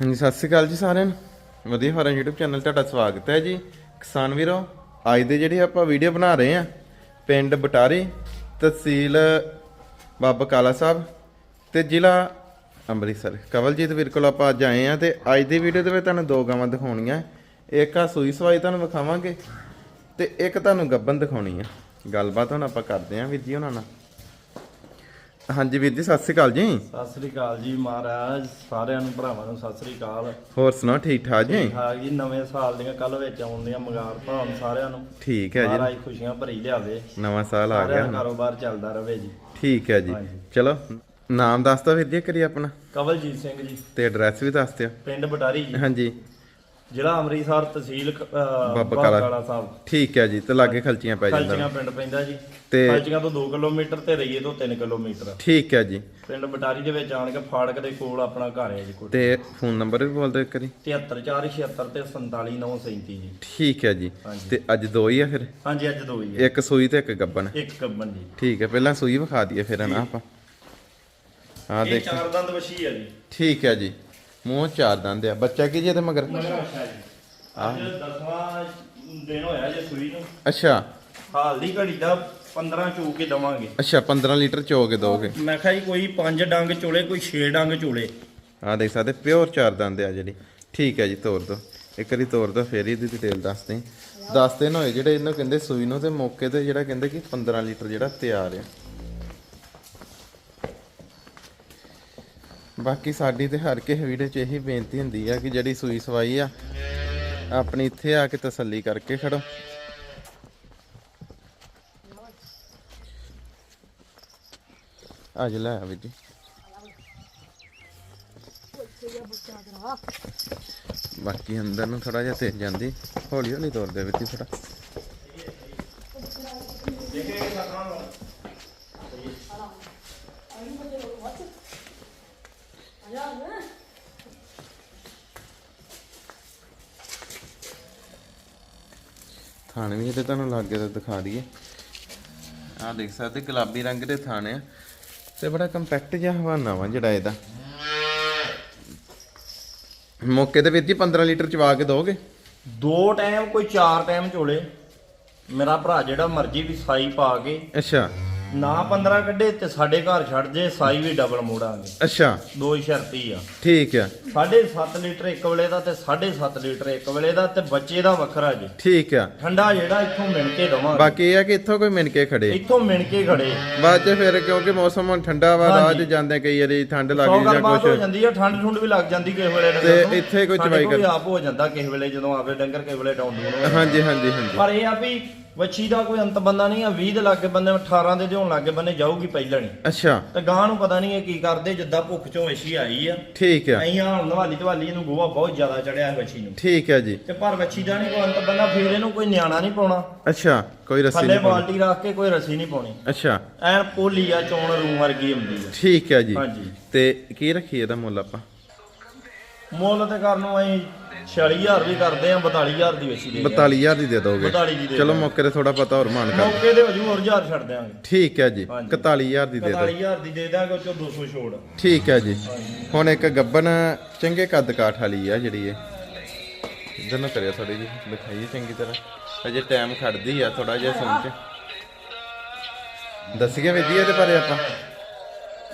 ਹਾਂਜੀ, ਸਤਿ ਸ਼੍ਰੀ ਅਕਾਲ ਜੀ ਸਾਰਿਆਂ ਨੂੰ। ਵਧੀਆ ਫਾਰਮ YouTube ਚੈਨਲ ਤੁਹਾਡਾ ਸਵਾਗਤ ਹੈ ਜੀ। ਕਿਸਾਨ ਵੀਰੋ, ਅੱਜ ਦੇ ਜਿਹੜੇ ਆਪਾਂ ਵੀਡੀਓ ਬਣਾ ਰਹੇ ਆ ਪਿੰਡ ਬਟਾਰੀ, ਤਹਿਸੀਲ ਬਾਬਾ ਕਾਲਾ ਸਾਹਿਬ ਤੇ ਜ਼ਿਲ੍ਹਾ ਅੰਮ੍ਰਿਤਸਰ। ਕਵਲਜੀਤ ਵੀਰ ਕੋਲ ਆਪਾਂ ਅੱਜ ਆਏ ਆ ਤੇ ਅੱਜ ਦੀ ਵੀਡੀਓ ਦੇ ਵਿੱਚ ਤੁਹਾਨੂੰ ਦੋ ਗਾਵਾਂ ਦਿਖਾਉਣੀਆਂ। ਇੱਕ ਆ ਸੂਈ ਸਵਾਈ ਤੁਹਾਨੂੰ ਵਿਖਾਵਾਂਗੇ ਤੇ ਇੱਕ ਤੁਹਾਨੂੰ ਗੱਬਨ ਦਿਖਾਉਣੀ ਆ। ਗੱਲਬਾਤ ਹੁਣ ਆਪਾਂ ਕਰਦੇ ਆ ਵੀਰ ਜੀ ਉਹਨਾਂ ਨਾਲ। ਹਾਂਜੀ ਵੀਰ ਜੀ ਸਤਿ ਸ਼੍ਰੀ ਅਕਾਲ ਜੀ। ਸਤਿ ਸ੍ਰੀ ਅਕਾਲ ਜੀ ਮਹਾਰਾਜ ਸਾਰਿਆਂ ਨੂੰ ਭਰਾਵਾਂ ਨੂੰ ਸਤਿ ਸ੍ਰੀ ਅਕਾਲ। ਹੋਰ ਸੁਣਾਓ ਠੀਕ ਠਾਕ ਜੀ? ਹਾਂ ਜੀ ਨਵੇਂ ਸਾਲ ਦੀਆਂ ਕੱਲ ਵਿੱਚ ਆਉਂਦੀਆਂ ਮਗਾਰ ਭਰਾਵਾਂ ਨੂੰ ਸਾਰਿਆਂ ਨੂੰ। ਠੀਕ ਹੈ ਜੀ। ਮਹਾਰਾਜ ਖੁਸ਼ੀਆਂ ਭਰੀ ਲਿਆਵੇ। ਨਵਾਂ ਸਾਲ ਆ ਗਿਆ। ਕਾਰੋਬਾਰ ਚੱਲਦਾ ਰਵੇ ਜੀ। ਠੀਕ ਹੈ ਜੀ। ਚਲੋ ਨਾਮ ਦੱਸ ਦਿਓ ਵੀਰ ਜੀ ਕਰੀ ਆਪਣਾ। ਕਵਲਜੀਤ ਸਿੰਘ ਜੀ। ਤੇ ਐਡਰੈਸ ਵੀ ਦੱਸ ਦਿਓ। ਪਿੰਡ ਬਟਾਰੀ ਜੀ। ਹਾਂਜੀ। ਜ਼ਿਲ੍ਹਾ ਅੰਮ੍ਰਿਤਸਰ ਤਹਿਸੀਲ ਬਾਬਾ ਕਾਲਾ। ਕਾਲਾ ਸਾਹਿਬ। ਠੀਕ ਹੈ ਜੀ ਤੇ ਲਾਗੇ ਖਲਚੀਆਂ ਪੈ ਜਾਂਦਾ ਖਲਚੀਆਂ ਪਿੰਡ ਪੈਂਦਾ ਜੀ। ਤੇ- ਖਲਚੀਆਂ ਤੋਂ 2 ਕਿਲੋਮੀਟਰ ਤੇ ਰਈਏ ਤੋਂ 3 ਕਿਲੋਮੀਟਰ। ਠੀਕ ਹੈ ਜੀ। ਪਿੰਡ ਬਟਾਰੀ ਦੇ ਵਿੱਚ ਆਣ ਕੇ ਫਾੜਕ ਦੇ ਕੋਲ ਆਪਣਾ ਘਰ ਹੈ ਜੀ ਕੋਈ ਤੇ ਫੋਨ ਨੰਬਰ ਵੀ ਬੋਲ ਦਿਓ ਇੱਕ ਵਾਰੀ। 73476 ਤੇ 47937 ਜੀ। ਠੀਕ ਹੈ ਜੀ। ਤੇ ਅੱਜ ਦੋ ਹੀ ਆ ਫਿਰ? ਹਾਂਜੀ ਅੱਜ ਦੋ ਹੀ ਹੈ ਇੱਕ ਸੂਈ ਤੇ ਇੱਕ ਗੱਬਨ ਇੱਕ ਕੱਬਨ ਜੀ। ਠੀਕ ਹੈ ਪਹਿਲਾਂ ਸੂਈ ਵਿਖਾ ਦਈਏ ਫਿਰ ਨਾ ਆਪਾਂ। ਹਾਂ ਦੇਖ। ਚਾਰ ਦੰਦ ਵਸ਼ੀ ਹੈ ਜੀ। ਠੀਕ ਹੈ ਜੀ। ਮੂੰਹ ਚਾਰ ਦੰਦ ਆ। ਬੱਚਾ ਕੀ ਜੀ ਇਹਦੇ ਮਗਰ? ਅੱਛਾ ਜੀ। ਅੱਜ ਦਸਵਾਂ ਦਿਨ ਹੋਇਆ ਜੇ ਸੂਈ ਨੂੰ। ਅੱਛਾ। ਹਾਲ ਦੀ ਘੜੀ ਦਾ 15 ਚੋ ਕੇ ਦਵਾਂਗੇ। ਅੱਛਾ 15 ਲੀਟਰ ਚੋ ਕੇ ਦੋਗੇ। ਮੈਂ ਕਿਹਾ ਜੀ ਕੋਈ 5 ਡੰਗ ਚੋਲੇ ਕੋਈ 6 ਡੰਗ ਚੋਲੇ। ਆ ਦੇਖ ਸਕਦੇ ਪਿਓਰ ਚਾਰ ਦੰਦ ਆ ਜਿਹੜੀ। ਠੀਕ ਹੈ ਜੀ ਤੋਰ ਦੋ। ਇੱਕ ਵਾਰੀ ਤੋਰ ਦੋ ਫੇਰ ਇਹਦੀ ਡਿਟੇਲ ਦੱਸ ਦੇ ਦੱਸ ਦਿਨ ਹੋਏ ਜਿਹੜੇ ਇਹਨੂੰ ਕਹਿੰਦੇ ਸੂਈ ਨੂੰ ਤੇ ਮੌਕੇ ਤੇ ਜਿਹੜਾ ਕਹਿੰਦੇ ਕਿ 15 ਲੀਟਰ ਜਿਹੜਾ ਤਿਆਰ ਆ। ਬਾਕੀ ਸਾਡੀ ਤੇ ਹਰ ਕਿਸੇ ਵੀਡੀਓ 'ਚ ਇਹੀ ਬੇਨਤੀ ਹੁੰਦੀ ਆ ਕਿ ਜਿਹੜੀ ਸੂਈ ਸਵਾਈ ਆ, ਆਪਣੀ ਇੱਥੇ ਆ ਕੇ ਤਸੱਲੀ ਕਰਕੇ ਖੜੋ। ਅੱਜ ਲੈ ਆ ਵੀਰ ਜੀ। ਬਾਕੀ ਅੰਦਰ ਨੂੰ ਥੋੜਾ ਜਿਹਾ ਤੇਜ਼ ਜਾਂਦੀ। ਹੌਲੀ ਹੌਲੀ ਤੋਰਦੇ ਵਿੱਚ ਥੋੜਾ ਥਾਣ ਵੀ ਤੇ ਤੁਹਾਨੂੰ ਲਾਗੇ ਤੇ ਦਿਖਾ ਦਈਏ। ਆਹ ਦੇਖ ਸਕਦੇ ਗੁਲਾਬੀ ਰੰਗ ਦੇ ਥਾਣ ਆ। ਤੇ ਬੜਾ ਕੰਪੈਕਟ ਜਿਹਾ ਹਵਾਨਾ ਵਾ ਜਿਹੜਾ ਇਹਦਾ। ਮੌਕੇ ਤੇ ਵੀਰ ਜੀ 15 ਲੀਟਰ ਚਵਾ ਕੇ ਦੋਗੇ? ਦੋ ਟਾਈਮ ਕੋਈ ਚਾਰ ਟਾਈਮ ਚੋਲੇ ਮੇਰਾ ਭਰਾ ਜਿਹੜਾ ਮਰਜ਼ੀ ਵੀ ਸਾਈ ਪਾ ਕੇ। ਅੱਛਾ। ਨਾ 15 ਕੱਢੇ ਤੇ ਸਾਡੇ ਘਰ ਛੱਡ ਜੇ ਸਾਈ ਵੀ ਡਬਲ ਮੋੜਾਂਗੇ ਅੱਛਾ। ਦੋ ਹੀ ਸ਼ਰਤੀ ਆ। ਠੀਕ ਆ। 7.5 ਲੀਟਰ ਇੱਕ ਵੇਲੇ ਦਾ ਤੇ 7.5 ਲੀਟਰ ਇੱਕ ਵੇਲੇ ਦਾ ਤੇ ਬੱਚੇ ਦਾ ਵੱਖਰਾ ਜੀ। ਠੀਕ ਆ। ਠੰਡਾ ਜਿਹੜਾ ਇੱਥੋਂ ਮਿਣ ਕੇ ਦਵਾਂਗੇ। ਬਾਕੀ ਇਹ ਆ ਕਿ ਇੱਥੋਂ ਕੋਈ ਮਿਣ ਕੇ ਖੜੇ। ਇੱਥੋਂ ਮਿਣ ਕੇ ਖੜੇ। ਬਾਅਦ ਚ ਫਿਰ ਕਿਉਂਕਿ ਮੌਸਮ ਹੁਣ ਠੰਡਾ ਵਾ ਰਾਹ 'ਚ। ਜਾਂਦੇ ਕਈ ਵਾਰੀ ਠੰਡ ਲੱਗ ਸੌ ਜਾਂ ਗੱਲਬਾਤ ਹੋ ਕੁਝ ਜਾਂਦੀ ਆ ਠੰਡ ਠੁੰਡ ਵੀ ਲੱਗ ਜਾਂਦੀ ਕਿਸੇ ਵੇਲੇ ਤੇ ਡੰਗਰ ਨੂੰ। ਇੱਥੇ ਕੋਈ ਸਾਡੇ ਚਵਾਈ ਕੋਲ ਕਰ- ਆਪ ਹੋ ਜਾਂਦਾ ਕਿਸੇ ਵੇਲੇ ਜਦੋਂ ਆਵੇ ਡੰਗਰ ਕਿਸੇ ਵੇਲੇ ਜਾਂਦਾ। ਹਾਂਜੀ ਹਾਂਜੀ ਹਾਂਜੀ। ਪਰ ਇਹ ਆ ਵੀ ਵੱਛੀ ਦਾ ਕੋਈ ਅੰਤ ਬੰਦਾ ਨਹੀਂ ਆ 20 ਦੇ ਲਾਗੇ ਬੰਦੇ 18 ਦੇ ਦਿਉਣ ਲਾਗੇ ਬੰਨੇ ਜਾਊਗੀ ਪਹਿਲਾਂ ਨਹੀਂ ਅੱਛਾ। ਤੇ ਗਾਂ ਨੂੰ ਪਤਾ ਨਹੀਂ ਇਹ ਕੀ ਕਰਦੇ ਜਿੱਦਾਂ ਭੁੱਖ ਚੋਂ ਵੱਛੀ ਆਈ ਆ। ਠੀਕ ਆ। ਅਈਆਂ ਹੁਣ ਨਵਾਲੀ ਧਵਾਲੀ ਇਹਨੂੰ ਗੋਹਾ ਬਹੁਤ ਜ਼ਿਆਦਾ ਚੜਿਆ ਹੈ ਵੱਛੀ ਨੂੰ। ਠੀਕ ਆ ਜੀ। ਤੇ ਪਰ ਵੱਛੀ ਦਾ ਨਹੀਂ ਕੋਈ ਅੰਤ ਬੰਦਾ ਫੇਰ ਇਹਨੂੰ ਕੋਈ ਨਿਆਣਾ ਨਹੀਂ ਪਾਉਣਾ। ਅੱਛਾ ਕੋਈ ਰੱਸੀ ਥੱਲੇ ਨਹੀਂ ਪਾਉਣੀ। ਬਾਲਟੀ ਰੱਖ ਕੇ ਕੋਈ ਰੱਸੀ ਨਹੀਂ ਪਾਉਣੀ। ਅੱਛਾ। ਐਨ ਪੋਲੀ ਆ ਚੋਣ ਰੂ ਵਰਗੀ ਹੁੰਦੀ ਆ। ਠੀਕ ਆ ਜੀ। ਹਾਂਜੀ। ਤੇ ਕੀ ਰੱਖੀ ਇਹਦਾ ਮੁੱਲ ਆਪਾਂ? ਮੁੱਲ ਤੇ ਕਰਨ ਨੂੰ ਅਸੀਂ 46000 ਵੀ ਕਰਦੇ ਆ 42000 ਦੀ ਵੇਚੀ ਦੇ 42000 ਦੀ ਦੇ ਦੋਗੇ? 42 ਦੀ ਦੇ ਚਲੋ। ਮੌਕੇ ਤੇ ਥੋੜਾ ਪਤਾ ਹੋਰ ਮਾਨ ਕਰ। ਮੌਕੇ ਦੇ ਵਜੂ ਹੋਰ 1000 ਛੱਡ ਦਿਆਂਗੇ। ਠੀਕ ਹੈ ਜੀ ਹਾਂਜੀ। 41000 ਦੀ ਦੇ ਦੋ 41000 ਦੀ ਦੇ ਦਾਂਗੇ ਉਹ ਚੋਂ 200 ਛੋੜ। ਠੀਕ ਹੈ ਜੀ। ਹੁਣ ਇੱਕ ਗੱਬਨ ਚੰਗੇ ਕੱਦ ਕਾਠ ਵਾਲੀ ਆ ਜਿਹੜੀ ਇਹ। ਇਧਰ ਨੂੰ ਕਰਿਓ ਥੋੜੀ ਜੀ ਦਿਖਾਈਏ ਚੰਗੀ ਤਰ੍ਹਾਂ। ਅਜੇ ਟਾਈਮ ਖੜਦੀ ਆ ਥੋੜਾ ਜਿਹਾ ਸੁਣ ਕੇ। ਦੱਸੀਏ ਵੀ ਜੀ ਇਹਦੇ ਬਾਰੇ ਆਪਾਂ?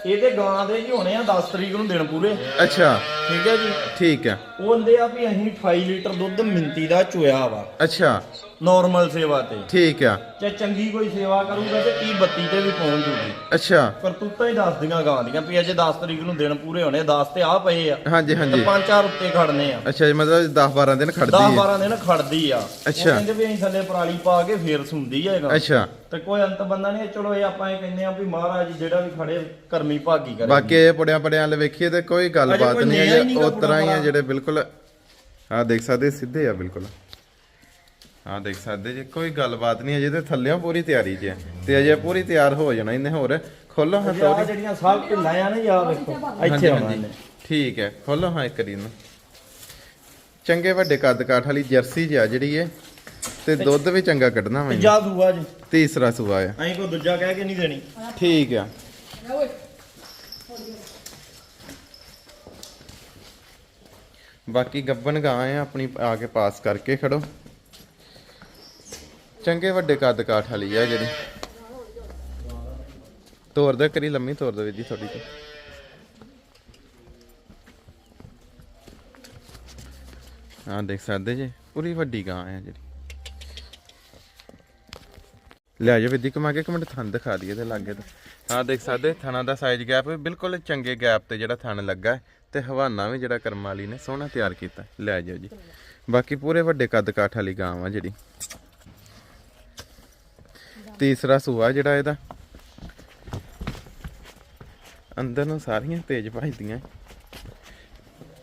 ਇਹਦੇ ਗਾਂ ਦੇ ਜੀ ਹੋਣੇ ਆ 10 ਤਰੀਕ ਨੂੰ ਦਿਨ ਪੂਰੇ। ਅੱਛਾ। ਠੀਕ ਹੈ ਜੀ? ਠੀਕ ਆ ਉਹ ਹੁੰਦੇ ਆ ਵੀ ਅਸੀਂ 28 ਲੀਟਰ ਦੁੱਧ ਮਿੰਤੀ ਦਾ ਚੋਇਆ ਵਾ। ਅੱਛਾ। ਨਾਰਮਲ ਸੇਵਾ ਤੇ। ਠੀਕ ਆ। ਜੇ ਚੰਗੀ ਕੋਈ ਸੇਵਾ ਕਰੂਗਾ ਤੇ 30 32 ਤੇ ਵੀ ਪਹੁੰਚ ਜੂਗੀ ਅੱਛਾ। ਕਰਤੂਤਾਂ ਹੀ ਦੱਸਦੀਆਂ ਗਾਂ ਦੀਆਂ ਵੀ ਅਜੇ 10 ਤਰੀਕ ਨੂੰ ਦਿਨ ਪੂਰੇ ਹੋਣੇ 10 ਤੇ ਆ ਪਏ ਆ। ਹਾਂਜੀ ਹਾਂਜੀ। ਪੰਜ ਚਾਰ ਉੱਤੇ ਖੜਨੇ ਆ। ਅੱਛਾ ਜੀ ਮਤਲਬ 10 12 ਦਿਨ 10 ਖੜਦੀ ਹੈ। 12 ਦਿਨ ਖੜਦੀ ਆ। ਅੱਛਾ। ਕਹਿੰਦੇ ਵੀ ਅਸੀਂ ਥੱਲੇ ਪਰਾਲੀ ਪਾ ਕੇ ਫੇਰ ਸੁੰਦੀ ਹੈਗਾ ਅੱਛਾ। ਤੇ ਕੋਈ ਅੰਤ ਬੰਦਾ ਨਹੀਂ ਚਲੋ ਇਹ ਆਪਾਂ ਇਹ ਕਹਿੰਦੇ ਆ ਵੀ ਮਹਾਰਾਜ ਜਿਹੜਾ ਵੀ ਖੜੇ ਕਰਮੀ ਭਾਗੀ ਕਰੇ। ਬਾਕੀ ਇਹ ਪੜਿਆ ਪੜਿਆਂ ਵਾਲੇ ਵੇਖੀਏ ਤੇ ਕੋਈ ਗੱਲਬਾਤ ਨਹੀਂ ਹੈ ਉਹ ਤਰ੍ਹਾਂ ਹੀ ਆ ਜਿਹੜੇ ਬਿਲਕੁਲ ਆ ਦੇਖ ਸਕਦੇ ਸਿੱਧੇ ਆ ਬਿਲਕੁਲ। ਆ ਦੇਖ ਸਕਦੇ ਜੇ ਕੋਈ ਗੱਲਬਾਤ ਨਹੀਂ ਅਜੇ ਤੇ ਥੱਲਿਓਂ ਪੂਰੀ ਤਿਆਰੀ 'ਚ ਹੈ ਤੇ ਅਜੇ ਪੂਰੀ ਤਿਆਰ ਹੋ ਜਾਣਾ ਇਹਨੇ ਹੋਰ। ਖੋਲੋ ਹਾਂ ਤੋਰੀ ਜਿਹੜੀਆਂ ਸਭ ਢਿੱਲਾਂ ਆ ਨਾ ਯਾ ਵੇਖੋ ਇੱਥੇ ਆਉਣਾ ਇਹਨੇ। ਠੀਕ ਹੈ ਖੋਲੋ ਹਾਂ ਇੱਕ ਰੀ ਨੂੰ ਚੰਗੇ ਵੱਡੇ ਕੱਦ ਕਾਠ ਵਾਲੀ ਜਰਸੀ ਜਿਹਾ ਜਿਹੜੀ ਹੈ ਤੇ ਦੁੱਧ ਵੀ ਚੰਗਾ ਕੱਢਣਾ ਵਾ ਜੀ। ਜਾ ਦੂਆ ਜੀ। ਤੀਸਰਾ ਸੂਆ ਆ। ਅਸੀਂ ਕੋਈ ਦੂਜਾ ਕਹਿ ਕੇ ਨਹੀਂ ਦੇਣੀ। ਠੀਕ ਆ। ਬਾਕੀ ਗੱਬਨ ਗਾਂ ਆ ਆਪਣੀ ਆ ਕੇ ਪਾਸ ਕਰਕੇ ਖੜੋ। ਚੰਗੇ ਵੱਡੇ ਕੱਦ ਕਾਠ ਵਾਲੀ ਆ ਜਿਹੜੀ। ਤੋਰ ਦੇ ਕਰੀ ਲੰਮੀ, ਤੋਰ ਦੇ ਵੀਰ ਜੀ ਥੋੜੀ ਜਿਹੀ। ਹਾਂ ਦੇਖ ਸਕਦੇ ਜੇ, ਪੂਰੀ ਵੱਡੀ ਗਾਂ ਆ ਜਿਹੜੀ। ਲੈ ਜਾ ਵਿਧੀ ਕਮਾ ਕੇ ਇੱਕ ਮਿੰਟ ਥਣ ਦਿਖਾ ਦਈਏ ਤੇ ਲਾਗੇ ਤੇ। ਹਾਂ ਦੇਖ ਸਕਦੇ, ਥਣਾ ਦਾ ਸਾਈਜ਼ ਗੈਪ ਬਿਲਕੁਲ ਚੰਗੇ ਗੈਪ ਤੇ ਜਿਹੜਾ ਥਣ ਲੱਗਾ ਤੇ ਹਵਾਨਾ ਵੀ ਜਿਹੜਾ ਕਰਮਾਲੀ ਨੇ ਸੋਹਣਾ ਤਿਆਰ ਕੀਤਾ। ਲੈ ਜਾਓ ਜੀ। ਬਾਕੀ ਪੂਰੇ ਵੱਡੇ ਕੱਦ ਕਾਠ ਵਾਲੀ ਗਾਂ ਆ ਜਿਹੜੀ। ਤੀਸਰਾ ਸੂਆ ਜਿਹੜਾ ਇਹਦਾ। ਅੰਦਰ ਨੂੰ ਸਾਰੀਆਂ ਤੇਜ਼ ਭਜਦੀਆਂ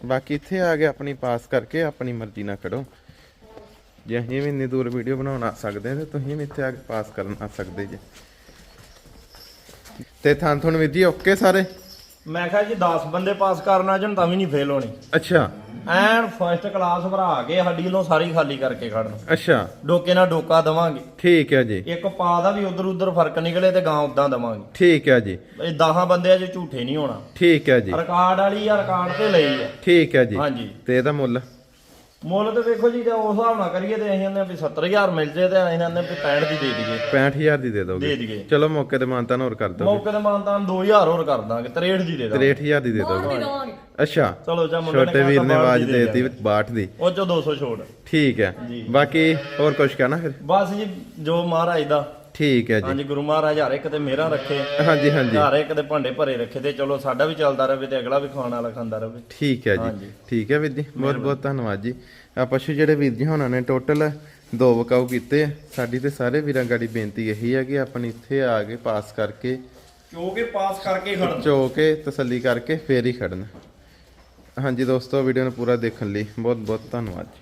ਬਾਕੀ ਇੱਥੇ ਆ ਕੇ ਆਪਣੀ ਪਾਸ ਕਰਕੇ ਆਪਣੀ ਮਰਜ਼ੀ ਨਾਲ ਖੜੋ। ਜੇ ਅਸੀਂ ਵੀ ਇੰਨੀ ਦੂਰ ਵੀਡੀਓ ਬਣਾਉਣ ਸਕਦੇ ਤੇ ਤੁਸੀਂ ਵੀ ਇੱਥੇ ਆ ਕੇ ਪਾਸ ਕਰਨ ਆ ਸਕਦੇ ਜੇ। ਤੇ ਥਾਂ ਤੁਹਾਨੂੰ ਵੀਰ ਜੀ ਓਕੇ ਸਾਰੇ? ਮੈਂ ਕਿਹਾ ਜੀ 10 ਬੰਦੇ ਪਾਸ ਕਰਨਾ ਚਾਹਣ ਤਾਂ ਵੀ ਨਹੀਂ ਫੇਲ ਹੋਣੀ। ਅੱਛਾ। ਐਨ ਫਸਟ ਕਲਾਸ ਭਰਾ ਕੇ ਸਾਡੀ ਵੱਲੋਂ ਸਾਰੀ ਖਾਲੀ ਕਰਕੇ ਖੜਨ। ਅੱਛਾ। ਡੋਕੇ ਨਾਲ ਡੋਕਾ ਦਵਾਂਗੇ। ਠੀਕ ਹੈ ਜੀ। ਇੱਕ ਪਾ ਦਾ ਵੀ ਉਧਰ ਉਧਰ ਫ਼ਰਕ ਨਿਕਲੇ ਤੇ ਗਾਂ ਉਦਾਂ ਦਵਾਂਗੇ। ਠੀਕ ਹੈ ਜੀ। ਇਹ 10 ਬੰਦਿਆਂ 'ਚ ਝੂਠੇ ਨਹੀਂ ਹੋਣਾ। ਠੀਕ ਹੈ ਜੀ। ਰਿਕਾਰਡ ਵਾਲੀ ਆ ਰਿਕਾਰਡ ਤੇ ਲਈ ਆ। ਠੀਕ ਹੈ ਜੀ। ਹਾਂਜੀ। ਤੇ ਇਹਦਾ ਮੁੱਲ। ਮੁੱਲ ਤੇ ਵੇਖੋ ਜੀ ਜੇ ਉਸ ਹਿਸਾਬ ਨਾਲ ਕਰੀਏ ਤੇ ਅਸੀਂ ਆਨੇ ਵੀ 70000 ਮਿਲ ਜੇ ਤੇ ਅਸੀਂ ਆਨੇ ਵੀ 65 ਦੀ ਦੇ ਦਈਏ। 65000 ਦੀ ਦੇ ਦੋਗੇ। ਦੇ ਦਈਏ। ਚਲੋ ਮੌਕੇ ਤੇ ਮਾਨਤਾਨ ਹੋਰ ਕਰ ਦੋਗੇ। ਮੌਕੇ ਤੇ ਮਾਨਤਾਨ 2000 ਹੋਰ ਕਰ ਦਾਂਗੇ 63 ਦੀ ਦੇ ਦਾਂਗੇ। 63000 ਦੀ ਦੇ ਦੋਗੇ। ਅੱਛਾ। ਚਲੋ ਜਾ ਮੁੰਡੇ ਨੇ ਛੋਟੇ ਵੀਰ ਨੇ ਆਵਾਜ਼ ਦੇਤੀ 62 ਦੀ। ਉਹ ਚੋਂ 200 ਛੋੜ। ਠੀਕ ਹੈ। ਬਾਕੀ ਹੋਰ ਕੁਝ ਕਹਿਣਾ ਫਿਰ? ਬਸ ਜੀ ਜੋ ਮਹਾਰਾਜ ਦਾ ਠੀਕ ਹੈ ਜੀ। ਹਾਂਜੀ ਗੁਰੂ ਮਹਾਰਾਜ ਹਰ ਇੱਕ ਤੇ ਮੇਰਾ ਰੱਖੇ। ਹਾਂਜੀ ਹਾਂਜੀ। ਹਰ ਇੱਕ ਦੇ ਭਾਂਡੇ ਭਰੇ ਰੱਖੇ ਤੇ ਚਲੋ ਸਾਡਾ ਵੀ ਚੱਲਦਾ ਰਹੇ ਤੇ ਅਗਲਾ ਵੀ ਖਾਣ ਵਾਲਾ ਖਾਂਦਾ ਰਹੇ। ਠੀਕ ਹੈ ਜੀ। ਹਾਂਜੀ। ਠੀਕ ਹੈ ਵੀਰ ਜੀ। ਬਹੁਤ ਬਹੁਤ ਧੰਨਵਾਦ ਜੀ। ਆ ਪਸ਼ੂ ਜਿਹੜੇ ਵੀਰ ਜੀ ਹੁਣਾਂ ਨੇ ਟੋਟਲ ਦੋ ਵਕਾਊ ਕੀਤੇ ਆ। ਸਾਡੀ ਤੇ ਸਾਰੇ ਵੀਰਾਂ ਗਾੜੀ ਬੇਨਤੀ ਇਹੀ ਹੈ ਕਿ ਆਪਣੀ ਇੱਥੇ ਆ ਕੇ ਪਾਸ ਕਰਕੇ ਕਿਉਂਕਿ ਪਾਸ ਕਰਕੇ ਖੜਨ। ਚੋ ਕੇ ਤਸੱਲੀ ਕਰਕੇ ਫੇਰ ਹੀ ਖੜਨਾ। ਹਾਂਜੀ ਦੋਸਤੋ ਵੀਡੀਓ ਨੂੰ ਪੂਰਾ ਦੇਖਣ ਲਈ ਬਹੁਤ ਬਹੁਤ ਧੰਨਵਾਦ ਜੀ।